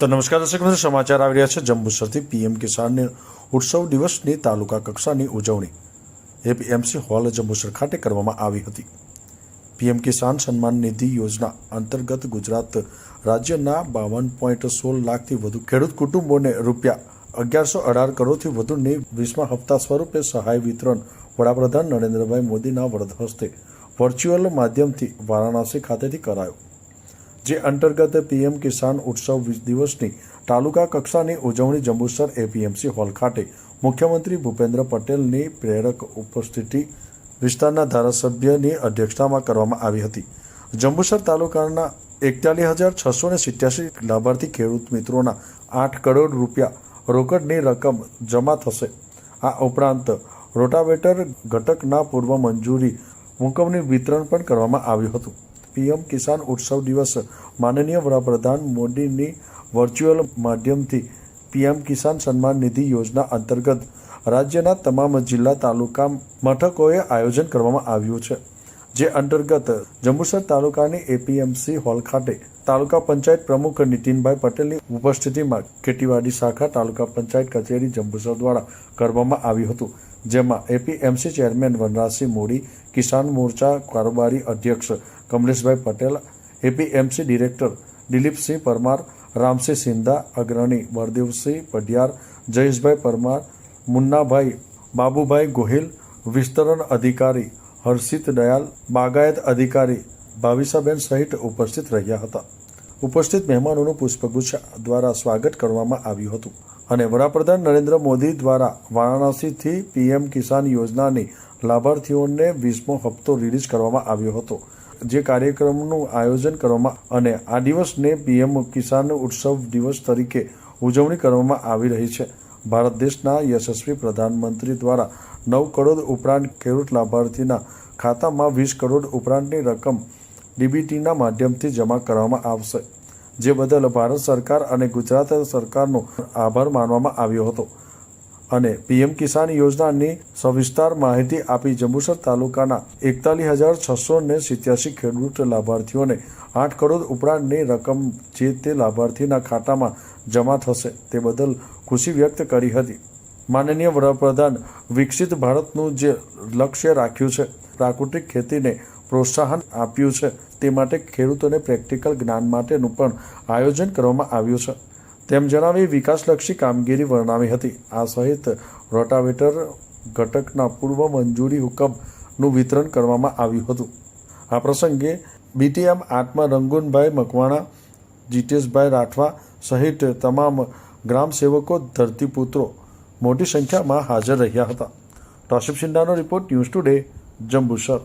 તો નમસ્કાર દર્શક મિત્રો, સમાચાર આવી રહ્યા છે. જંબુસરથી પીએમ કિસાન ઉત્સવ દિવસની તાલુકા કક્ષાની ઉજવણી એપીએમસી હોલ જંબુસર ખાતે કરવામાં આવી હતી. પીએમ કિસાન સન્માન નિધિ યોજના અંતર્ગત ગુજરાત રાજ્યના બાવન પોઈન્ટ સોળ લાખથી વધુ ખેડૂત કુટુંબોને રૂપિયા અગિયારસો અઢાર કરોડથી વધુની વીસમા હપ્તા સ્વરૂપે સહાય વિતરણ વડાપ્રધાન નરેન્દ્રભાઈ મોદીના વરદ હસ્તે વર્ચ્યુઅલ માધ્યમથી વારાણસી ખાતેથી કરાયો. જે અંતર્ગત પીએમ કિસાન ઉત્સવ વીસ દિવસની તાલુકા કક્ષાની ઉજવણી જંબુસર એપીએમસી હોલ ખાતે મુખ્યમંત્રી ભૂપેન્દ્ર પટેલની પ્રેરક ઉપસ્થિતિ વિસ્તારના ધારાસભ્યની અધ્યક્ષતામાં કરવામાં આવી હતી. જંબુસર તાલુકાના એકતાલીસ હજાર છસો ને સિત્યાસી લાભાર્થી ખેડૂત મિત્રોના આઠ કરોડ રૂપિયા રોકડની રકમ જમા થશે. આ ઉપરાંત રોટાવેટર ઘટકના પૂર્વ મંજૂરી મુકમની વિતરણ પણ કરવામાં આવ્યું હતું. પીએમ કિસાન ઉત્સવ દિવસ માનનીય વડાપ્રધાન મોદીની વર્ચ્યુઅલ માધ્યમથી પીએમ કિસાન સન્માન નિધિ યોજના અંતર્ગત રાજ્યના તમામ જિલ્લા તાલુકા મથકોએ આયોજન કરવામાં આવ્યું છે. જે અંતર્ગત જંબુસર તાલુકાની એપીએમસી હોલ ખાતે તાલુકા પંચાયત પ્રમુખ નીતિનભાઈ પટેલની ઉપસ્થિતિમાં ખેતીવાડી શાખા તાલુકા પંચાયત કચેરી જંબુસર દ્વારા કરવામાં આવ્યું હતું, જેમાં એપીએમસી ચેરમેન વનરાજસિંહ મોડી કિસાન મોરચા કારોબારી અધ્યક્ષ કમલેશભાઈ પટેલ એપીએમસી ડિરેક્ટર દિલીપસિંહ પરમાર, રામસિંહ સિંધા, અગ્રણી બળદેવસિંહ પઢિયાર, જયેશભાઈ પરમાર, મુન્નાભાઈ, બાબુભાઈ ગોહિલ, વિસ્તરણ અધિકારી હર્ષિત દયાલ, બાગાયત અધિકારી ભાવિસાબેન સહિત ઉપસ્થિત રહ્યા હતા. ઉપસ્થિત મહેમાનોનું પુષ્પગુચ્છ દ્વારા સ્વાગત કરવામાં આવ્યું હતું અને વડાપ્રધાન નરેન્દ્ર મોદી દ્વારા વારાણસીથી પીએમ કિસાન યોજનાની લાભાર્થીઓને વીસમો હપ્તો રિલીઝ કરવામાં આવ્યો હતો. જે કાર્યક્રમનું આયોજન કરવામાં અને આ દિવસને પીએમ કિસાન ઉત્સવ દિવસ તરીકે ઉજવણી કરવામાં આવી રહી છે. ભારત દેશના યશસ્વી પ્રધાનમંત્રી દ્વારા નવ કરોડ ઉપરાંત ખેડૂત લાભાર્થીના ખાતામાં વીસ કરોડ ઉપરાંતની રકમ ડીબીટીના માધ્યમથી જમા કરવામાં આવશે, જે બદલ ભારત સરકાર અને ગુજરાત સરકારનો આભાર માનવામાં આવ્યો હતો. અને પીએમ કિસાન યોજનાની સવિસ્તાર માહિતી આપી જંબુસર તાલુકાના એકતાલીસ હજાર છસો ને સિત્યાસી ખેડૂત લાભાર્થીઓને આઠ કરોડ ઉપરાંતની રકમ જે તે લાભાર્થીના ખાતામાં જમા થશે તે બદલ ખુશી વ્યક્ત કરી હતી. માનનીય વડાપ્રધાન વિકસિત ભારતનું જે લક્ષ્ય રાખ્યું છે, પ્રાકૃતિક ખેતીને પ્રોત્સાહન આપ્યું છે, તે માટે ખેડૂતોને પ્રેક્ટિકલ જ્ઞાન માટેનું પણ આયોજન કરવામાં આવ્યું છે. તેમ જણાવી વિકાસલક્ષી કામગીરી વર્ણવી હતી. આ સહિત રોટાવેટર ઘટકના પૂર્વ મંજૂરી હુકમનું વિતરણ કરવામાં આવ્યું હતું. આ પ્રસંગે બીટીએમ આત્મા રંગુનભાઈ મકવાણા, જીતેશભાઈ રાઠવા સહિત તમામ ગ્રામ સેવકો ધરતીપુત્રો મોટી સંખ્યામાં હાજર રહ્યા હતા. ટોશિપ સિંડાનો રિપોર્ટ ન્યૂઝ ટુડે, જંબુસર.